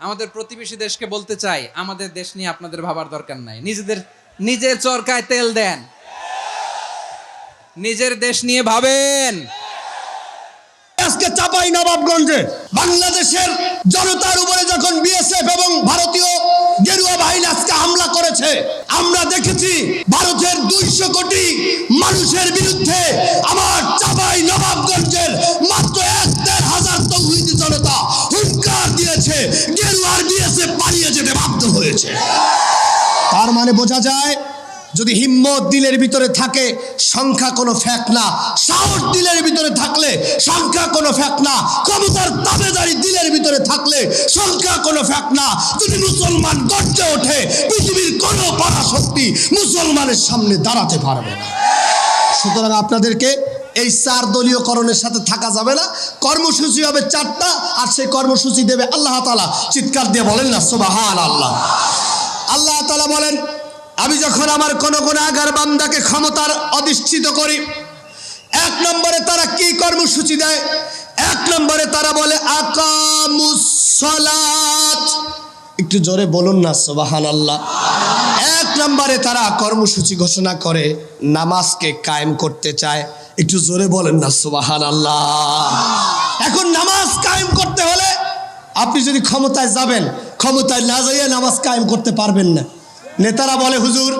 আমাদের প্রতিবেশী দেশকে বলতে চাই, আমাদের দেশ নিয়ে আপনাদের ভাবার দরকার নাই। নিজেদের, নিজের চরকায় তেল দেন। নিজের দেশ নিয়ে ভাবেন। আজকে চাপাই নবাবগঞ্জে বাংলাদেশের জনতার উপরে যখন বিএসএফ এবং ভারতীয় গেরুয়া বাহিনী আজকে হামলা করেছে, আমরা দেখেছি ভারতের দুইশো কোটি মানুষের বিরুদ্ধে আমার চাপাই নবাবগঞ্জের হয়েছে। তার মানে বোঝা যায়, যদি হিম্মত দিলের ভিতরে থাকে, সংখ্যা কোনো ফ্যাক না। সাহস দিলের ভিতরে থাকলে, সংখ্যা কোনো ফ্যাক না। ক্ষমতার তাবেদারি দিলের ভিতরে থাকলে, সংখ্যা কোনো ফ্যাক না। যদি মুসলমান গর্জে ওঠে, পৃথিবীর কোনো পরাশক্তি মুসলমানের সামনে দাঁড়াতে পারবে না। সুতরাং আপনাদেরকে এই চার দলীয়করণের সাথে থাকা যাবে না। কর্মসূচি হবে চারটা, আর সেই কর্মসূচি দেবে আল্লাহ তালা চিৎকার দিয়ে বলেন না সোবাহান আল্লাহ আল্লাহ তালা বলেন, আমি যখন আমার কোন গুণাগার বান্দাকে ক্ষমতার অধিষ্ঠিত করি, এক নম্বরে তারা কি কর্মসূচি দেয়? এক নম্বরে তারা বলে একটু জোরে বলুন না সোবাহান আল্লাহ এক নম্বরে তারা কর্মসূচি ঘোষণা করে, নামাজকে কায়েম করতে চায়। একটু জোরে বলেন না সোবাহান আল্লাহ এখন নামাজ কায়েম করতে হলে আপনি যদি ক্ষমতায় যাবেন, ক্ষমতায় না যাইয়ে নামাজ কায়েম করতে পারবেন না। নেতারা বলে, হুজুর,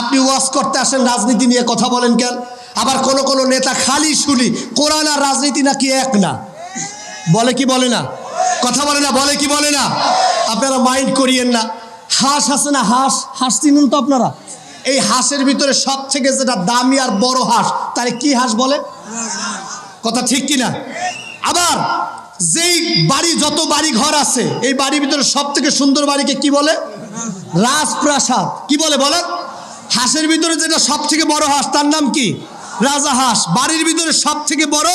আপনি ওয়াজ করতে আসেন, রাজনীতি নিয়ে কথা বলেন কেন? আবার কোন কোন নেতা খালি শুনি, কোরআন আর রাজনীতি নাকি এক না? বলে কি বলে না? কথা বলে না, বলে কি বলে না? আপনারা মাইন্ড করিয়েন না। হাঁস আছে না হাঁস? হাঁস চিনুন তো আপনারা। এই হাঁসের ভিতরে সব থেকে যেটা দামি আর বড় হাঁস, তাহলে কি হাঁস বলে? কথা ঠিক কিনা? আবার যেই বাড়ি, যত বাড়ি ঘর আছে, এই বাড়ির ভিতরে সব থেকে সুন্দর বাড়িকে কি বলে? রাজপ্রাসাদ। কি বলে বলেন হাঁসের ভিতরে যেটা সব থেকে বড় হাঁস, তার নাম কি? রাজা হাঁস। বাড়ির ভিতরে সব থেকে বড়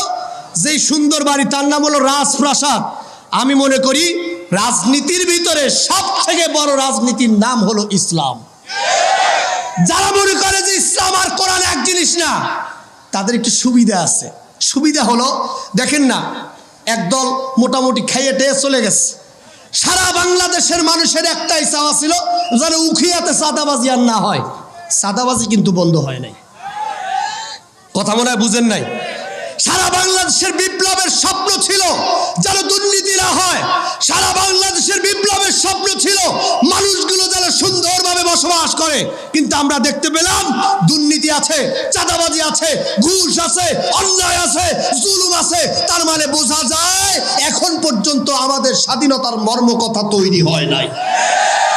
যেই সুন্দর বাড়ি, তার নাম হলো রাজপ্রাসাদ। আমি মনে করি, রাজনীতির ভিতরে সব থেকে বড় রাজনীতির নাম হলো ইসলাম। যারা মনে করে যে ইসলাম আর কোরআন এক জিনিস না, তাদের একটু সুবিধা আছে। সুবিধা হলো, দেখেন না, একদল মোটামুটি খাইয়ে টেয়ে চলে গেছে। সারা বাংলাদেশের মানুষের একটাই চাওয়া ছিল যেন উখিয়াতে সাদাবাজি আর না হয়। সাদাবাজি কিন্তু বন্ধ হয় নাই। কথা মনে হয় বুঝেন নাই? সারা বাংলাদেশের বিপ্লবের স্বপ্ন ছিল যেন দুর্নীতি না হয়। সারা বাংলাদেশের আমরা দেখতে পেলাম, দুর্নীতি আছে, চাঁদাবাজি আছে, ঘুষ আছে, অন্যায় আছে, জুলুম আছে। তার মানে বোঝা যায়, এখন পর্যন্ত আমাদের স্বাধীনতার মর্মকথা তৈরি হয় নাই।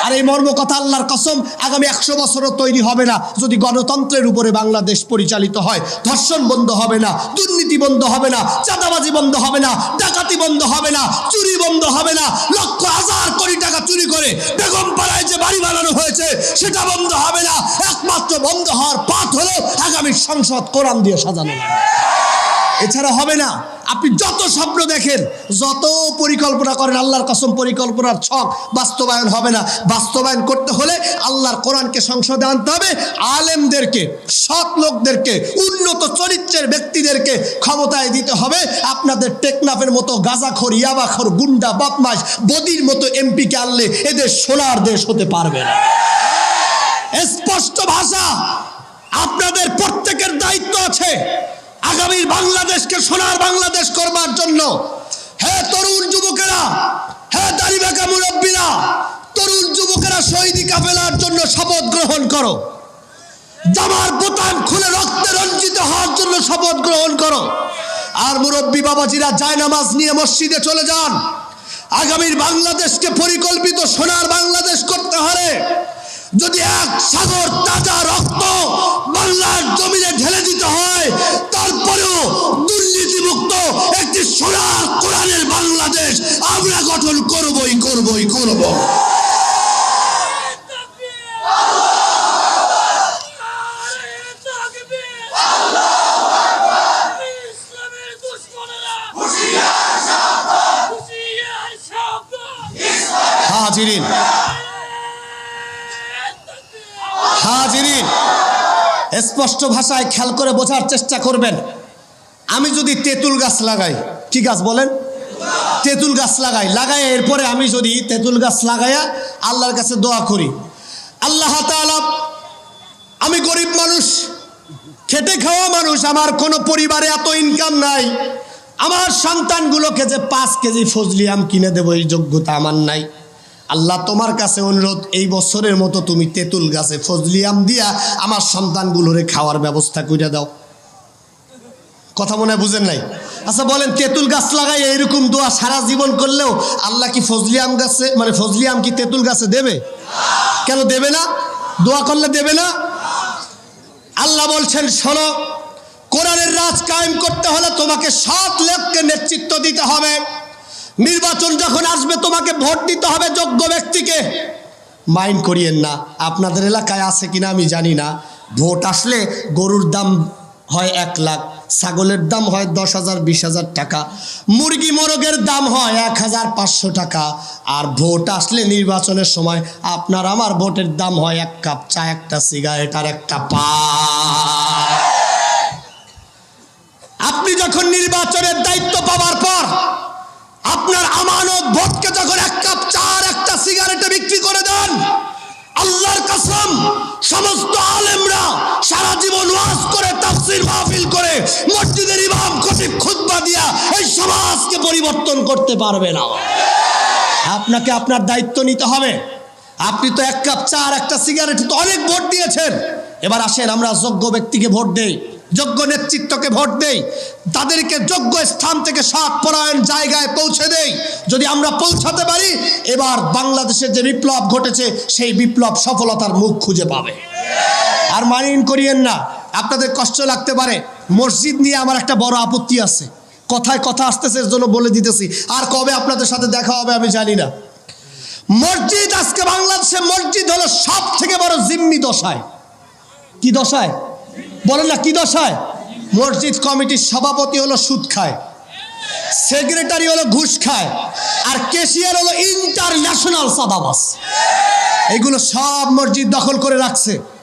আর এই মর্ম কথা আল্লাহর কসম, আগামী একশো বছরও তৈরি হবে না। যদি গণতন্ত্রের উপরে বাংলাদেশ পরিচালিত হয়, ধর্ষণ বন্ধ হবে না, দুর্নীতি বন্ধ হবে না, চাঁদাবাজি বন্ধ হবে না, ডাকাতি বন্ধ হবে না, চুরি বন্ধ হবে না, লক্ষ হাজার কোটি টাকা চুরি করে বেগম পাড়ায় যে বাড়ি বানানো হয়েছে, সেটা বন্ধ হবে না একমাত্র বন্ধ হওয়ার পাথ হলো আগামী সংসদ কোরআন দিয়ে সাজানো। এছাড়া হবে না। আপনি যত স্বপ্ন দেখেন, যত পরিকল্পনা করেন, আল্লাহর কসম পরিকল্পনার ছক বাস্তবায়ন হবে না। বাস্তবায়ন করতে হলে আল্লাহর কোরআনকে সংসদে আনতে হবে। আলেমদেরকে, সৎ লোকদেরকে, উন্নত চরিত্রের ব্যক্তিদেরকে ক্ষমতায় দিতে হবে। আপনাদের টেকনাফের মতো গাজাখর, ইয়াবাখর, গুন্ডা, বাপমাস, বদির মতো এমপিকে আনলে এদের সোনার দেশ হতে পারবে না। স্পষ্ট ভাষা, আপনাদের প্রত্যেকের দায়িত্ব আছে। আগামীর বাংলাদেশকে সোনার বাংলাদেশ করবার জন্য। হে তরুণ যুবকেরা, হে দাড়িবাঁকা মুরব্বীরা, তরুণ যুবকেরা শহীদি কাফেলার জন্য শপথ গ্রহণ করো। জামার বোতাম খুলে রক্তে রঞ্জিত হওয়ার জন্য শপথ গ্রহণ করো। আর মুরব্বী বাবাজিরা যায় নামাজ নিয়ে মসজিদে চলে যান। আগামীর বাংলাদেশকে পরিকল্পিত সোনার বাংলাদেশ করতে হলে যদি এক সাগর তাজা রক্ত বাংলার জমিনে ঢেলে দিতে বাংলাদেশ আমরা গঠন করবই করবই, করব। স্পষ্ট ভাষায় খেয়াল করে বোঝার চেষ্টা করবেন। আমি যদি তেঁতুল গাছ লাগাই, কি গাছ বলেন? তেঁতুল গাছ লাগাই। লাগাই এরপরে আমি যদি তেঁতুল গাছ লাগাইয়া আল্লাহর কাছে দোয়া করি। আল্লাহ তাআলা, আমি গরিব মানুষ, খেটে খাওয়া মানুষ, আমার কোনো পরিবারে এত ইনকাম নাই। আমার সন্তানগুলোকে যে পাঁচ কেজি ফজলি আম কিনে দেবো, এই যোগ্যতা আমার নাই। আল্লাহ তোমার কাছে অনুরোধ, এই বছরের মতো তুমি তেঁতুল গাছে ফজলি আম দিয়া আমার সন্তানগুলোরে খাওয়ার ব্যবস্থা করে দাও। কথা মনে হয় বুঝেন নাই? আচ্ছা বলেন, তেঁতুল গাছ লাগাই এইরকম দোয়া সারা জীবন করলেও আল্লাহ কি ফজলি আম গাছে মানে ফজলি আম কি তেঁতুল গাছে দেবে? কেন দেবে না? দোয়া করলে দেবে না? আল্লাহ বলছেন, শোনো, কোরআনের রাজ কায়েম করতে হলে তোমাকে সাত লোককে নেতৃত্ব দিতে হবে। নির্বাচন যখন আসবে, তোমাকে ভোট দিতে হবে যোগ্য ব্যক্তিকে। মাইন্ড করিয়েন না, আপনাদের এলাকায় আছে কিনা আমি জানি না। ভোট আসলে গরুর দাম হয় এক লাখ। ছাগলের দাম হয় দশ হাজার, বিশ হাজার টাকা। মুরগি মোরগের দাম হয় এক হাজার পাঁচশো টাকা। আর ভোট আসলে নির্বাচনের সময় আপনার আমার ভোটের দাম হয় এক কাপ চা, একটা সিগারেট আর একটা পা আপনি যখন নির্বাচনের দায়িত্ব পাওয়ার পর আপনার আমানত ভোটকে যখন এক কাপ চা আর একটা সিগারেটে বিক্রি করে দেন, আল্লাহর কসম, সমস্ত আলেমরা সারা জীবন ওয়াজ করে তাফসীর মাহফিল করে মসজিদের ইমাম, খতিব, খুতবা দিয়া এই সমাজকে পরিবর্তন করতে পারবে না। আপনাকে আপনার দায়িত্ব নিতে হবে। আপনি তো এক কাপ চা আর একটা সিগারেট তো অনেক ভোট দিয়েছেন। এবার আসেন, আমরা যোগ্য ব্যক্তিকে ভোট দেই, যোগ্য নেতৃত্বকে ভোট দেই, তাদেরকে যোগ্য স্থান থেকে সাত পরায়ণ জায়গায় পৌঁছে দেই। যদি আমরা পৌঁছাতে পারি, এবার বাংলাদেশের যে বিপ্লব ঘটেছে, সেই বিপ্লব সফলতার মুখ খুঁজে পাবে। আর মানিন করিয়েন না আপনাদের কষ্ট লাগতে পারে। মসজিদ নিয়ে আমার একটা বড় আপত্তি আছে। কথায় কথা আসতেছে এর জন্য বলে দিতেছি। আর কবে আপনাদের সাথে দেখা হবে আমি জানি না। মসজিদ আজকে বাংলাদেশে মসজিদ হলো সব থেকে বড় জিম্মি দশায়। কি দশায়? বলেন না, কি দশায়? মসজিদ কমিটির সভাপতি হলো সুদ খায়। সেক্রেটারি হলো ঘুষ খায়। আর কেশিয়ার হলো ইন্টারন্যাশনাল সাদাবাস। এগুলো সব মসজিদ দখল করে রাখছে।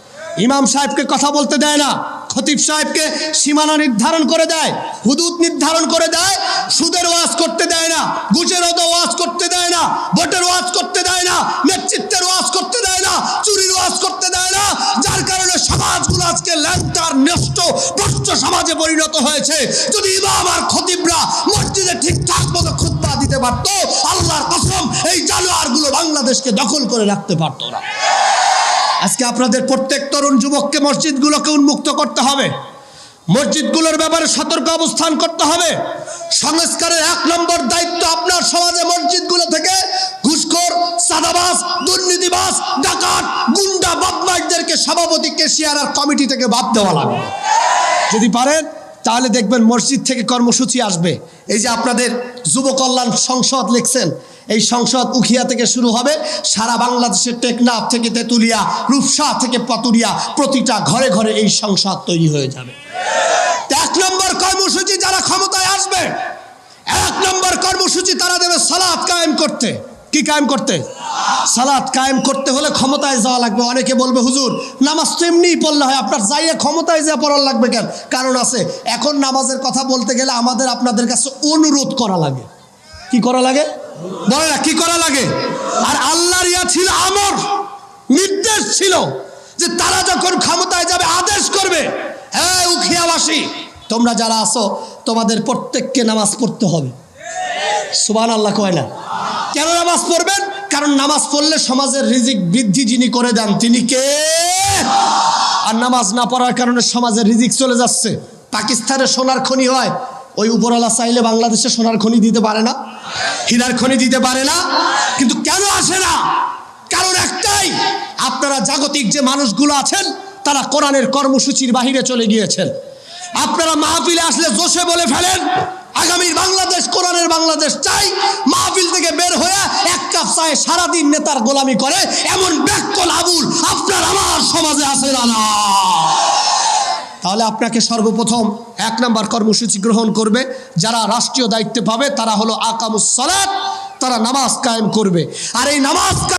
ইমাম সাহেবকে কথা বলতে দেয় না, খতিব সাহেবকে সীমানা নির্ধারণ করে দেয়, হুদুদ নির্ধারণ করে দেয়, সুদের ওয়াজ করতে দেয় না, ঘুষের ওয়াজ করতে দেয় না, ভোটের ওয়াজ করতে দেয় না, নেতৃত্বের ওয়াজ করতে দেয় না, চুরির ওয়াজ করতে দেয় না, যার কারণে সমাজগুলো আজকে ল্যাংটার নষ্ট ভ্রষ্ট সমাজে পরিণত হয়েছে। যদি ইমাম আর খতিবরা মসজিদে ঠিকঠাক মতো খুতবা দিতে পারতো, আল্লাহর কসম, এই জানোয়ারগুলো বাংলাদেশকে দখল করে রাখতে পারতো না। আজকে আপনাদের প্রত্যেক তরুণ যুবককে মসজিদগুলোকে উন্মুক্ত করতে হবে। মসজিদগুলোর ব্যাপারে সতর্ক অবস্থান করতে হবে। সংস্কারের এক নম্বর দায়িত্ব আপনার সমাজে মসজিদগুলো থেকে। ঘুষখোর সাদাবাস দুর্নীতিবাস ডাকাত, গুন্ডা, বদমাইশদেরকে সভাপতি, কেশিয়ার আর কমিটি থেকে বাদ দেওয়া লাগবে। যদি পারেন, তাহলে দেখবেন মসজিদ থেকে কর্মসূচি আসবে। এই যে আপনাদের যুব কল্যাণ সংসদ লিখছেন এই সংসদ উখিয়া থেকে শুরু হবে। সারা বাংলাদেশের টেকনাফ থেকে তেতুলিয়া, রূপসা থেকে পাতুরিয়া প্রতিটা ঘরে ঘরে এই সংসদ তৈরি হয়ে যাবে। এক নম্বর কর্মসূচি যারা ক্ষমতায় আসবে, এক নম্বর কর্মসূচি তারা দেবে সালাদ কায়েম করতে। কি কায়েম করতে? সালাদ কায়েম করতে হলে ক্ষমতায় যাওয়া লাগবে। অনেকে বলবে, হুজুর, নামাজ তো এমনিই পড়লে হয়। আপনার যাইয়ে ক্ষমতায় যা পড়ার লাগবে কেন? কারণ আছে, এখন নামাজের কথা বলতে গেলে আমাদের আপনাদের কাছে অনুরোধ করা লাগে। কি করা লাগে? বলে কি করা লাগে? আর আল্লাহর ইয়া ছিল আমর নির্দেশ ছিল যে তারা যখন ক্ষমতায় যাবে, আদেশ করবে হ্যাঁ উখিয়াবাসী, তোমরা যারা আছো, তোমাদের প্রত্যেককে নামাজ পড়তে হবে। সুবান আল্লাহ কয় না। কেন নামাজ পড়বেন? কারণ নামাজ পড়লে সমাজের রিজিক বৃদ্ধি যিনি করে দেন, তিনি কে? আর নামাজ না পড়ার কারণে সমাজের রিজিক চলে যাচ্ছে। পাকিস্তানে সোনার খনি হয়, ওই উপরওয়ালা চাইলে বাংলাদেশে সোনার খনি দিতে পারে না। হীরার খনি দিতে পারে না, কিন্তু কেন আসে না? কারণ একটাই, আপনারা জাগতিক যে মানুষগুলো আছেন, তারা কোরআনের কর্মসূচির বাহিরে চলে গিয়েছেন। আপনারা মাহফিলে আসলে জোশে বলে ফেলেন, আগামীর বাংলাদেশ, কোরআনের বাংলাদেশ চাই, মাহফিল থেকে বের হয়ে এক কাপ চায়ে সারাদিন নেতার গোলামি করে, এমন ব্যাকল আবুল আপনার আমার সমাজে না না। তাহলে আপনাকে সর্বপ্রথম এক নম্বর কর্মসূচি গ্রহণ করবে। যারা রাষ্ট্রীয় দায়িত্বে পাবে, তারা হলো আকামুসলাত তারা নামাজ কায়েম করবে। আর এই নামাজ